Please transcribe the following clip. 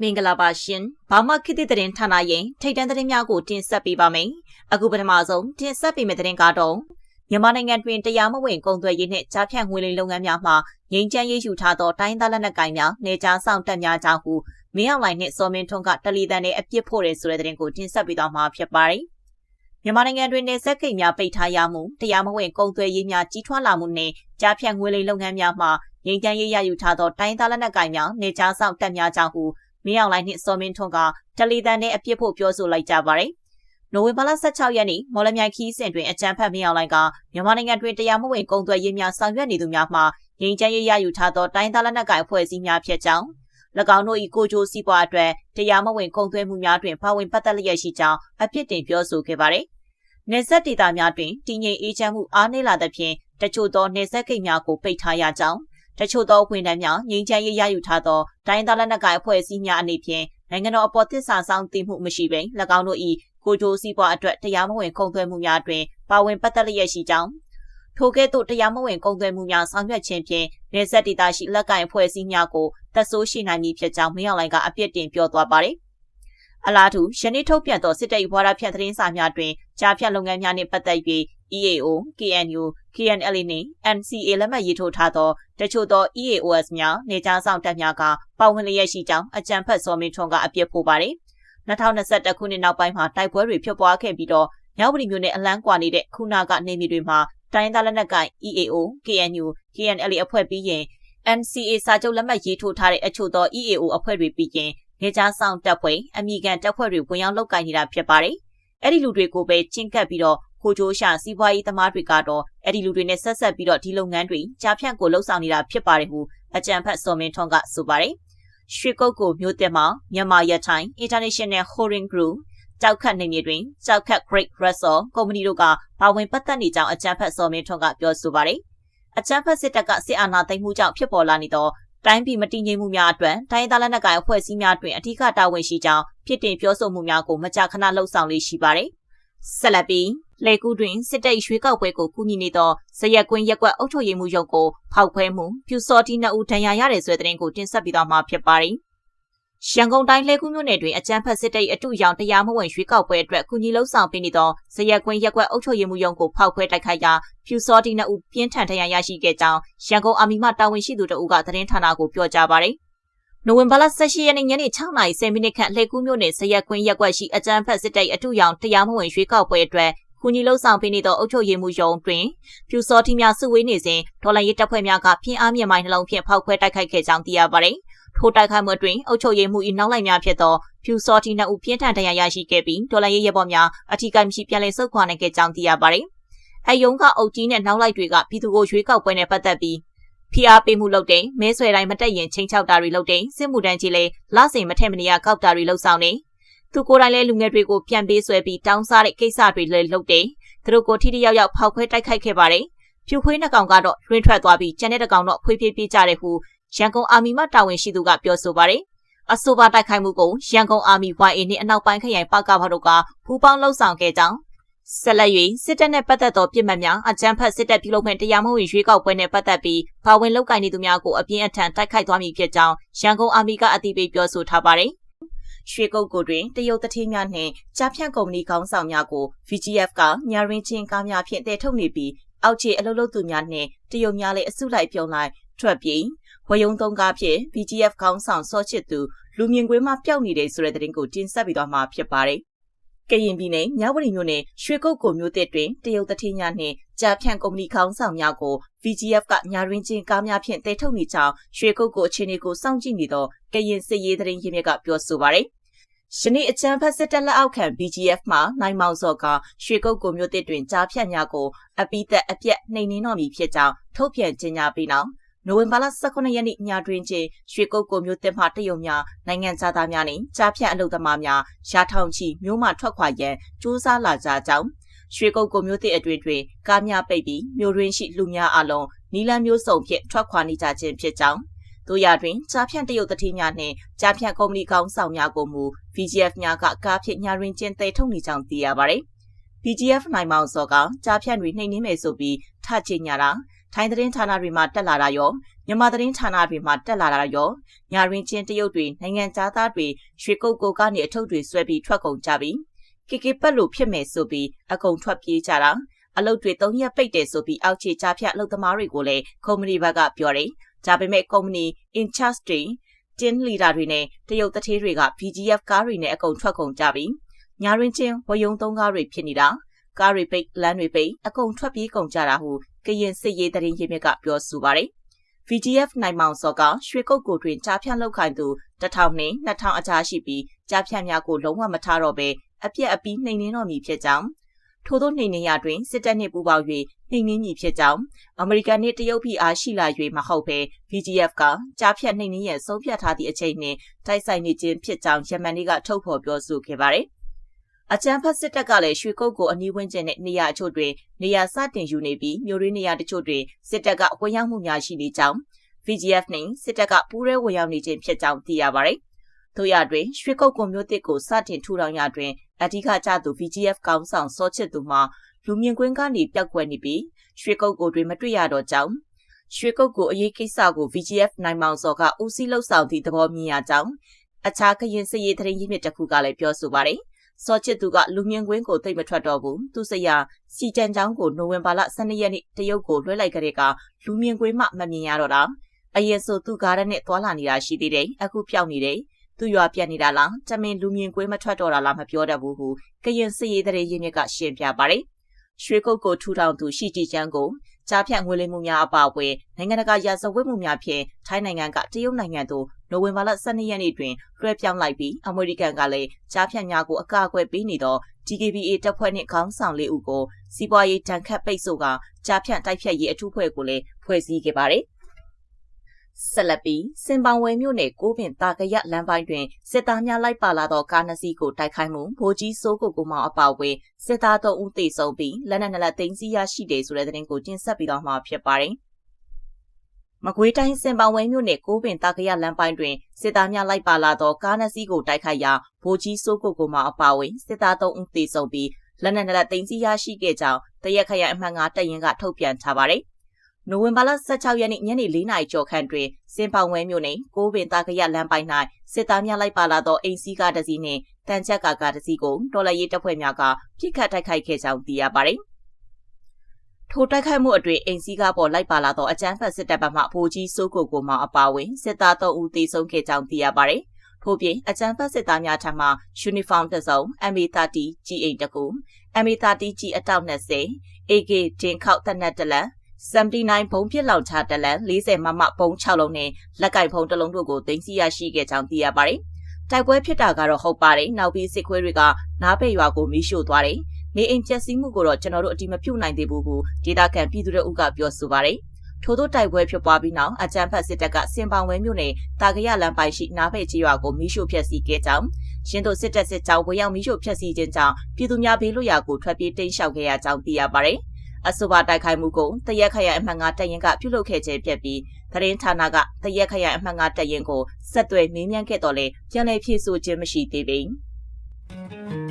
မင်္ဂလာပါရှင်။ဘာမှခေတ်သစ်သတင်းဌာနရဲ့ထိတ်တန့်သတင်းများကိုတင်ဆက်ပေးပါမယ်။အခုပထမဆုံးတင်ဆက်ပေးမယ့်သတင်းကတော့မြန်မာနိုင်ငံတွင်တရားမဝင်ကုန်သွယ်ရေးနှင့်ကြားဖြတ်ငွေလိမ်လုပ်ငန်းများမှာငြိမ်းချမ်းရေးယူထားသောတိုင်းသားလက်နက်ကိုင်များနေကြားဆောင်တက်များကြောင့်ဟုမင်းအောင်လှိုင်နှင့်စောမင်းထွန်းကတလီတန်နဲ့အပြစ်ဖို့တယ်ဆိုတဲ့သတင်းကိုတင်ဆက်ပေးသွားမှာဖြစ်ပါတယ်။မြန်မာနိုင်ငံတွင်နေဆက်ကိတ်များပိတ်ထားရမှုတရားမဝင်ကုန်သွယ်ရေးများကြီးထွားလာမှုနှင့်ကြားဖြတ်ငွေလိမ်လုပ်ငန်းများမှာငြိမ်းချမ်းရေးရယူထားသောတိုင်းသားလက်နက်ကိုင်များနေကြားဆောင်တက်များကြောင့်ဟု မင်းအောင်လှိုင်နှင့်စောမင်းထွန်းကတယ်လီတန်နဲ့အပြစ်ဖို့ပြောဆိုလိုက်ကြပါတယ်။နိုဝင်ဘာလ16ရက်နေ့မော်လမြိုင်ခီးစဉ်တွင်အကြံဖတ်မင်းအောင်လှိုင်ကမြန်မာနိုင်ငံတွင်တရားမဝင်ကုန်သွယ်ရေးများဆောင်ရွက်နေသူများမှငြိမ်းချမ်းရေးရယူထားသောတိုင်းသားလက်နက်ကိုင်အဖွဲ့အစည်းများဖြစ်ကြောင်း၎င်းတို့၏ကိုကြိုးစည်းပွားအတွက်တရားမဝင်ကုန်သွယ်မှုများတွင်ပါဝင်ပတ်သက်လျက်ရှိကြောင်းအပြစ်တင်ပြောဆိုခဲ့ပါတယ်။နေဆက်ဒေသများတွင်တည်ငြိမ်အေးချမ်းမှုအားနည်းလာသဖြင့်တချို့သောနေဆက်ကိတ်များကိုပိတ်ထားရကြောင်း တချို့သောဝန်ထမ်းများငြိမ်းချမ်းရေးရယူထားသောတိုင်းသားလက်နက်ကိုင်အဖွဲ့အစည်းများအနေဖြင့်နိုင်ငံတော်အပေါ်သစ္စာဆောင်တည်မှုမရှိဘဲ၎င်းတို့၏ကိုကြိုးစည်းပွားအတွက်တရားမဝင်ကုန်သွယ်မှုများတွင်ပါဝင်ပတ်သက်လျက်ရှိကြောင်းထိုကဲ့သို့တရားမဝင်ကုန်သွယ်မှုများဆောင်ရွက်ခြင်းဖြင့်နေဆက်ဒေသရှိလက်ကင်အဖွဲ့အစည်းများကိုသက်ဆိုးရှိနိုင်မည်ဖြစ်ကြောင်းမင်းအောင်လှိုင်ကအပြစ်တင်ပြောသွားပါတယ်အလားတူယနေ့ထုတ်ပြန်သောစစ်တပ်ဝါဒဖြန့်သတင်းစာများတွင်ကြားဖြတ်လုပ်ငန်းများနှင့်ပတ်သက်၍ EAO, KNU, KNL နှင့် NCA လက်မှတ်ရေးထိုးထားသောတချို့သော EAOS များနေကြားဆောင်တပ်များကပါဝင်လျက်ရှိကြောင်းအကြံဖတ်စောမင်းထွန်းကအပြစ်ဖို့ပါတယ်။2021ခုနှစ်နောက်ပိုင်းမှာတိုက်ပွဲတွေဖြစ်ပွားခဲ့ပြီးတော့မြောက်ပရီမြို့နယ်အလန်းကွာနေတဲ့ခုနာကနေမြေတွေမှာတိုင်းသားလက်နက်ကိုင် EAO, KNU, KNL အဖွဲ့ပြီးရင် NCA စာချုပ်လက်မှတ်ရေးထိုးထားတဲ့အချို့သော EAO အဖွဲ့တွေပြီးရင်နေကြားဆောင်တပ်ဖွဲ့အမိကန်တပ်ဖွဲ့တွေဝင်ရောက်လုပ်ကိုင်နေတာဖြစ်ပါတယ်။အဲ့ဒီလူတွေကိုပဲချင်းကပ်ပြီးတော့ ကိုချိုးရှာစီးပွားရေးသမားတွေကတော့အဲ့ဒီလူတွေနဲ့ဆက်ဆက်ပြီးတော့ဒီလုပ်ငန်းတွေကြားဖြန့်ကိုလှုပ်ဆောင်နေတာဖြစ်ပါတယ်ဟုအကြံဖတ်စော်မင်းထွန်းကဆိုပါတယ်။ရွှေကုတ်ကိုမြို့တက်မှာမြန်မာရထိုင် International Holding Group ကြောက်ခတ်နေမြေတွင်ကြောက်ခတ် Great Russell ကုမ္ပဏီတို့ကပါဝင်ပတ်သက်နေကြောင်းအကြံဖတ်စော်မင်းထွန်းကပြောဆိုပါတယ်။အကြံဖတ်စစ်တပ်ကစစ်အာဏာသိမ်းမှုကြောင့်ဖြစ်ပေါ်လာနေသောတိုင်းပြည်မတည်ငြိမ်မှုများအတွက်တိုင်းသားလက်နက်ကိုင်အဖွဲ့အစည်းများတွင်အထူးတာဝန်ရှိကြောင်းဖြစ်တင်ပြောဆိုမှုများကိုမကြာခဏလှုပ်ဆောင်လေးရှိပါတယ်။ ဆက်လက်ပြီးလေကူးတွင်စစ်တပ်ရွှေကောက်ပွဲကိုကူညီနေသောဇရက်ကွင်းရက်ကွက်အုပ်ချုပ်ရေးမှုရုပ်ကိုဖောက်ခွဲမှုပြူစော်တီနှစ်ဦးဒဏ်ရာရတဲ့ဆွဲတဲ့တင်ကိုတင်ဆက်ပြီးတော့မှာဖြစ်ပါတယ်။ရန်ကုန်တိုင်းလေကူးမြို့နယ်တွင်အကြမ်းဖက်စစ်တပ်အတုရောင်တရားမဝင်ရွှေကောက်ပွဲအတွက်ကူညီလှုပ်ဆောင်ပေးနေသောဇရက်ကွင်းရက်ကွက်အုပ်ချုပ်ရေးမှုရုံကိုဖောက်ခွဲတိုက်ခိုက်ရာဖြူစောတီနှစ်ဦးပြင်းထန်ဒဏ်ရာရရှိခဲ့ကြောင်းရန်ကုန်အာမီမတာဝန်ရှိသူတို့ကသတင်းဌာနကိုပြောကြားပါတယ်။ နိုဝင်ဘာလ18ရက်နေ့ညနေ6:30မိနစ်ခန့်လှည့်ကူးမြို့နယ်ဇရက်ကွင်းရက်ကွက်ရှိအကြမ်းဖက်စစ်တပ်အတုရောင်တရားမဝင်ရွှေကောက်ပွဲအတွက်ကူညီလှုပ်ဆောင်ပေးနေသောအုပ်ချုပ်ရေးမှူးရုံးတွင်ပြူစောတိများစုဝေးနေစဉ်ဒေါ်လာရေးတပ်ဖွဲ့များကပြင်းအားမြင့်မိုင်းနှလုံးဖြင့်ဖောက်ခွဲတိုက်ခိုက်ခဲ့ကြောင်းသိရပါတယ်။ထိုတိုက်ခိုက်မှုတွင်အုပ်ချုပ်ရေးမှူး၏နောက်လိုက်များဖြစ်သောပြူစောတိနှစ်ဦးပြင်းထန်ဒဏ်ရာရရှိခဲ့ပြီးဒေါ်လာရေးရဲဘော်များအထူးကိမရှိပြန်လည်ဆုတ်ခွာနိုင်ခဲ့ကြောင်းသိရပါတယ်။အယုံကအုပ်ကြီးနဲ့နောက်လိုက်တွေကပြည်သူကိုရွေးကောက်ပွဲနဲ့ပတ်သက်ပြီး ဖိအားပေးမှုလုပ်တဲ့မဲဆွဲတိုင်းမတက်ရင်ချင်းချောက်တာတွေလုပ်တဲ့စစ်မှုတန်းကြီးလေလဆင်မထက်မနေရကောက်တာတွေလှုပ်ဆောင်နေသူကိုယ်တိုင်လည်းလူငယ်တွေကိုပြန်ပေးဆွဲပြီးတောင်းစားတဲ့ကိစ္စတွေလည်းလုပ်တယ်သူတို့ကိုထိထိရောက်ရောက်ဖောက်ခွဲတိုက်ခိုက်ခဲ့ပါတယ်။ဖြူခွေးနှစ်ကောင်ကတော့လွှင့်ထွက်သွားပြီးကျန်တဲ့တစ်ကောင်တော့ဖွေးပြေးပြေးကြတယ်ဟုရန်ကုန်အာမီမှတာဝန်ရှိသူကပြောဆိုပါတယ်။အဆိုပါတိုက်ခိုက်မှုကိုရန်ကုန်အာမီ YA နှင့်အနောက်ပိုင်းခရိုင်ပကဖတို့ကပူးပေါင်းလှုပ်ဆောင်ခဲ့ကြောင်း ဆက်လက်၍စစ်တပ်နဲ့ပတ်သက်သောပြည်မှတ်များအကြမ်းဖက်စစ်တပ်ပြုလုပ်မဲ့တရားမဝင်ရွေးကောက်ပွဲနဲ့ပတ်သက်ပြီးပါဝင်လုပ်ကိုင်နေသူများကိုအပြင်းအထန်တိုက်ခိုက်သွားမည်ဖြစ်ကြောင်းရန်ကုန်အာမီကအသိပေးပြောဆိုထားပါတယ်။ရွှေကုတ်ကိုတွင်တရုတ်တထေးများနှင့်ကြားဖြန့်ကုမ္ပဏီခေါင်းဆောင်များကို VGF ကညာရင်းချင်းကားများဖြင့်တည်ထုတ်နေပြီးအောက်ခြေအလုပ်လုပ်သူများနှင့်တရုတ်များလည်းအစုလိုက်ပြုံလိုက်ထွက်ပြေးဝယုံသုံးကားဖြင့် VGF ခေါင်းဆောင်စောချစ်သူလူမြင်ကွင်းမှာပျောက်နေတဲ့ဆိုတဲ့သတင်းကိုတင်ဆက်ပြီးတော့မှာဖြစ်ပါတယ်။ ကရင်ပြည်နယ်မြဝတီမြို့နယ်ရွှေကုတ်ကိုမြို့တစ်တွင်တရုတ်တထေးများနှင့်ကြားဖြန့်ကုမ္ပဏီခေါင်းဆောင်များကို VGF ကညာရင်းချင်းကားများဖြင့်တည်ထုတ်နေကြောင်းရွှေကုတ်ကိုအခြေအနေကိုစောင့်ကြည့်နေသောကရင်စစ်ရေးသတင်းရင်းမြစ်ကပြောဆိုပါတယ်။ယနေ့အကြံဖက်စစ်တပ်လက်အောက်ခံ BGF မှနိုင်မောင်စောကရွှေကုတ်ကိုမြို့တစ်တွင်ကြားဖြတ်များကိုအပိသက်အပြက်နှိမ်နှင်းတော်မူဖြစ်ကြောင်းထုတ်ပြန်ကြေညာပြီးနောက် နိုဝင်ဘာလ18ရက်နေ့ညတွင်ချင်းရွှေကုတ်ကိုမြို့တစ်မှတရုံများနိုင်ငံသားများနှင့်ကြားဖြတ်အလုပ်သမားများရာထောင်ချီမြို့မှထွက်ခွာရန်စူးစမ်းလာကြကြောင်းရွှေကုတ်ကိုမြို့တစ်အတွင်တွင်ကားများပိတ်ပြီးမြို့ရင်းရှိလူများအလုံးနီလန်မျိုးစုံဖြင့်ထွက်ခွာနေကြခြင်းဖြစ်ကြောင်းတို့ရတွင်ကြားဖြန့်တရုတ်တတိများနှင့်ကြားဖြန့်ကုမ္ပဏီကောင်းဆောင်များကိုမူ VGF များကကားဖြင့်ညာတွင်ကျင်းသိထုတ်နေကြောင်းသိရပါသည်။ VGF နိုင်မောင်စောကကြားဖြန့်တွေနှိမ်နင်းမယ်ဆိုပြီးထချင်ညာတာ ထိုင်းသတင်းဌာနတွေမှာတက်လာတာရောမြန်မာသတင်းဌာနတွေမှာတက်လာတာရောညာရင်းချင်းတရုတ်တွေနိုင်ငံသားတွေရွှေကုတ်ကိုကနေအထုပ်တွေဆွဲပြီးထွက်ကုန်ကြပြီကေကေပတ်လို့ဖြစ်မယ်ဆိုပြီးအကုန်ထွက်ပြေးကြတာအလုပ်တွေ၃ရက်ပိတ်တယ်ဆိုပြီးအောက်ခြေကြားဖြတ်အလုပ်သမားတွေကိုလည်းကုမ္ပဏီဘက်ကပြောတယ်ဒါပေမဲ့ကုမ္ပဏီ in charge တွေတင်းလီဒါတွေနဲ့တရုတ်တထေးတွေက VGF ကားတွေနဲ့အကုန်ထွက်ကုန်ကြပြီညာရင်းချင်းဝယုံသုံးကားတွေဖြစ်နေတာကားတွေပိတ်လမ်းတွေပိတ်အကုန်ထွက်ပြေးကုန်ကြတာဟု ကရင်စစ်ရေးတရင်ရင်းမြစ်ကပြောဆိုပါတယ် VGF နိုင်မောင်စောကရွှေကုတ်ကိုတွင်ကြားဖြန့်လောက်ခိုင်သူ1000နှင့်2000အကြားရှိပြီးကြားဖြန့်များကိုလုံးဝမထားတော့ဘဲအပြက်အပီးနှိမ်နှင်းတော်မူဖြစ်ကြောင်းထို့သောနှိမ်နှင်းရတွင်စစ်တပ်နှင့်ပူးပေါင်း၍နှိမ်နှင်းမည်ဖြစ်ကြောင်းအမေရိကန်နှင့်တရုတ်ပြည်အားရှိလာ၍မဟုတ်ဘဲ VGF ကကြားဖြတ်နှိမ်နှင်းရန်ဆုံးဖြတ်ထားသည့်အချိန်နှင့်တိုက်ဆိုင်နေခြင်းဖြစ်ကြောင်းယမန်နေ့ကထုတ်ဖော်ပြောဆိုခဲ့ပါသည် အကြံဖတ်စစ်တပ်ကလည်းရွှေကုတ်ကိုအနီးဝန်းကျင်နဲ့နေရာအချို့တွင်နေရာစတင်ယူနေပြီးမြို့ရင်းနေရာတချို့တွင်စစ်တပ်ကဝင်ရောက်မှုများရှိနေကြောင်း VGF နှင့်စစ်တပ်ကပူးရဲဝင်ရောက်နေခြင်းဖြစ်ကြောင်းသိရပါတယ်။တို့ရတွင်ရွှေကုတ်ကွန်မျိုးတစ်ကိုစတင်ထူထောင်ရတွင်အဓိကကျသူ VGF ကောင်းဆောင်စောချစ်သူမှလူမြင့်ကွင်းကနေပျောက်ကွယ်နေပြီးရွှေကုတ်ကိုတွင်မတွေ့ရတော့ကြောင်းရွှေကုတ်ကိုအရေးကိစ္စကို VGF နိုင်မောင်စောကဦးစီးလှုပ်ဆောင်သည့်သဘောမြင်ရကြောင်းအခြားကရင်စရေးသတင်းရင်းမြစ်တစ်ခုကလည်းပြောဆိုပါတယ်။ စောချစ်သူကလူမြင့်ကွင်းကိုသိမ့်မထွက်တော့ဘူးသူစရာစီကြံချောင်းကိုနိုဝင်ဘာလ12ရက်နေ့တရုတ်ကိုလွှဲလိုက်ကြတဲ့ကလူမြင့်ကွင်းမှမမြင်ရတော့တာအရင်ဆိုသူကားရနဲ့သွာလာနေတာရှိသေးတယ်အခုပြောက်နေတယ်သူရွာပြတ်နေတာလားတမင်လူမြင်ကွင်းမထွက်တော့တာလားမပြောတတ်ဘူးဟုကရင်စစ်ရေးတဲ့ရင်းမြစ်ကရှင်းပြပါတယ်ရွှေကုတ်ကိုထူထောင်သူရှိကြည်ချမ်းကိုကြားဖြတ်ငွေလိမ်မှုများအပါအဝင်နိုင်ငံတကာရာဇဝတ်မှုများဖြင့်ထိုင်းနိုင်ငံကတရုတ်နိုင်ငံသို့ နိုဝင်ဘာလ12ရက်နေ့တွင်လွှဲပြောင်းလိုက်ပြီးအမေရိကန်ကလည်းကြားဖြတ်များကိုအကာအကွယ်ပေးနေသော DKBA တပ်ဖွဲ့နှင့်ခေါင်းဆောင်လေးဦးကိုစီးပွားရေးတန်ခတ်ပိတ်ဆို့ကကြားဖြတ်တိုက်ဖြတ်ရေးအထူးဖွဲ့ကိုလည်းဖွဲ့စည်းခဲ့ပါတယ်ဆက်လက်ပြီးစင်ပောင်ဝယ်မြို့နယ်ကိုပင်တာကရလမ်းပိုင်းတွင်စစ်သားများလိုက်ပါလာသောကားနှစ်စီးကိုတိုက်ခိုက်မှုဗိုလ်ကြီးစိုးကိုကိုမောင်အပါအဝင်စစ်သား၃ဦးသေဆုံးပြီးလက်နက်နှစ်လက်သိမ်းဆည်းရရှိတယ်ဆိုတဲ့သတင်းကိုတင်ဆက်ပြီးတော့မှာဖြစ်ပါတယ်။ မကွေးတိုင်းစင်ပောင်ဝဲမြို့နယ်ကိုပင်တာကရလမ်းပိုင်းတွင်စစ်သားများလိုက်ပါလာသောကားနှစ်စီးကိုတိုက်ခိုက်ရာဗိုလ်ကြီးစိုးကိုကိုမောင်အပါအဝင်စစ်သား၃ဦးသေဆုံးပြီးလက်နက်နှစ်လက်သိမ်းဆည်းရရှိခဲ့ကြောင်းတရက်ခရိုင်အမှတ်၅တပ်ရင်းကထုတ်ပြန်ထားပါတယ်။နိုဝင်ဘာလ16ရက်နေ့ညနေ4နာရီကျော်ခန့်တွင်စင်ပောင်ဝဲမြို့နယ်ကိုပင်တာကရလမ်းပိုင်း၌စစ်သားများလိုက်ပါလာသောအိမ်စီးကားတစ်စီးနှင့်တန်ချက်ကားကားတစ်စီးကိုတော်လှန်ရေးတပ်ဖွဲ့များကပြစ်ခတ်တိုက်ခိုက်ခဲ့ကြောင်းသိရပါသည်။ ထိုတိုက်ခိုက်မှုအတွင်းအိမ်စီးကားပေါ်လိုက်ပါလာသောအကြမ်းဖက်စစ်တပ်ဘက်မှဗိုလ်ကြီးစိုးကိုကိုမောင်အပါအဝင်စစ်သား3ဦးသေဆုံးခဲ့ကြောင်းသိရပါသည်။ထို့ပြင်အကြမ်းဖက်စစ်သားများထံမှ uniform တစ်စုံ MA30 G8 တကူ MA30 G အတောက်20 AK တင်ခောက်တနက်တလက်79ဘုံပြစ်လောင်ချတလန်40မမဘုံ6လုံးနဲ့လက်ကင်ဖုံတစ်လုံးတို့ကိုသိမ်းဆည်းရရှိခဲ့ကြောင်းသိရပါတယ်။တိုက်ပွဲဖြစ်တာကတော့ဟုတ်ပါတယ်။နောက်ပြီးစစ်ခွေးတွေကနားပေရွာကိုမီးရှို့သွားတယ်။ နေအိမ်ကျက်စီးမှုကိုတော့ကျွန်တော်တို့အတိမပြုတ်နိုင်သေးဘူးဟုဒေတာကန်ပြည်သူတို့ကပြောဆိုပါတယ်။ထို့သောတိုက်ပွဲဖြစ်ပွားပြီးနောက်အကြမ်းဖက်စစ်တပ်ကစင်ပောင်ဝဲမြို့နယ်တာကရလမ်းပိုင်ရှိနားဖက်ကြီးရွာကိုမီးရှို့ဖျက်ဆီးခဲ့ကြောင်းရှင်းတို့စစ်တပ်စစ်ကြောင်းဝေရောက်မီးရှို့ဖျက်ဆီးခြင်းကြောင့်ပြည်သူများဘေးလွတ်ရာကိုထွက်ပြေးတိမ်းရှောင်ခဲ့ရကြောင်းသိရပါတယ်။အဆိုပါတိုက်ခိုက်မှုကိုတရက်ခရိုင်အမှတ်၅တပ်ရင်းကပြုလုပ်ခဲ့ခြင်းဖြစ်ပြီးသတင်းဌာနကတရက်ခရိုင်အမှတ်၅တပ်ရင်းကိုဆက်သွယ်မေးမြန်းခဲ့တော့လဲပြန်လည်ဖြေဆိုခြင်းမရှိသေးပေ။